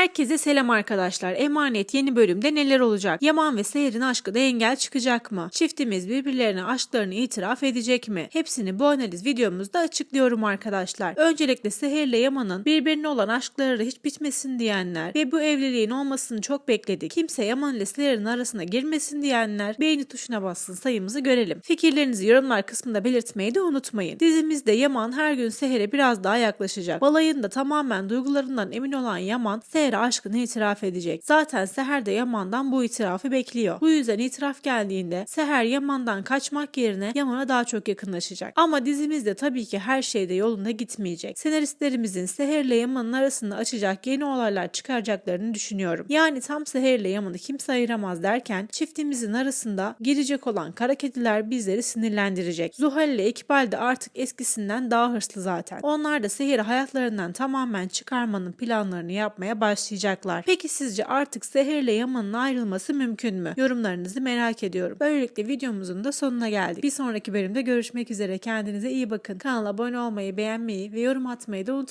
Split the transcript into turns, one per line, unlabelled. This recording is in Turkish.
Herkese selam arkadaşlar. Emanet yeni bölümde neler olacak? Yaman ve Seher'in aşkı da engel çıkacak mı? Çiftimiz birbirlerine aşklarını itiraf edecek mi? Hepsini bu analiz videomuzda açıklıyorum arkadaşlar. Öncelikle Seher ile Yaman'ın birbirine olan aşkları hiç bitmesin diyenler ve bu evliliğin olmasını çok bekledik. Kimse Yaman ile Seher'in arasına girmesin diyenler beğeni tuşuna bassın sayımızı görelim. Fikirlerinizi yorumlar kısmında belirtmeyi de unutmayın. Dizimizde Yaman her gün Seher'e biraz daha yaklaşacak. Balayında tamamen duygularından emin olan Yaman Seher'e aşkını itiraf edecek. Zaten Seher de Yaman'dan bu itirafı bekliyor. Bu yüzden itiraf geldiğinde Seher Yaman'dan kaçmak yerine Yaman'a daha çok yakınlaşacak. Ama dizimizde tabii ki her şey de yolunda gitmeyecek. Senaristlerimizin Seher ile Yaman'ın arasında açacak yeni olaylar çıkaracaklarını düşünüyorum. Yani tam Seher ile Yaman'ı kimse ayıramaz derken çiftimizin arasında girecek olan kara kediler bizleri sinirlendirecek. Zuhal ile İkbal de artık eskisinden daha hırslı zaten. Onlar da Seher'i hayatlarından tamamen çıkarmanın planlarını yapmaya başlayacaklar. Peki sizce artık Seher ile Yaman'ın ayrılması mümkün mü? Yorumlarınızı merak ediyorum. Böylelikle videomuzun da sonuna geldik. Bir sonraki bölümde görüşmek üzere. Kendinize iyi bakın. Kanala abone olmayı, beğenmeyi ve yorum atmayı da unutmayın.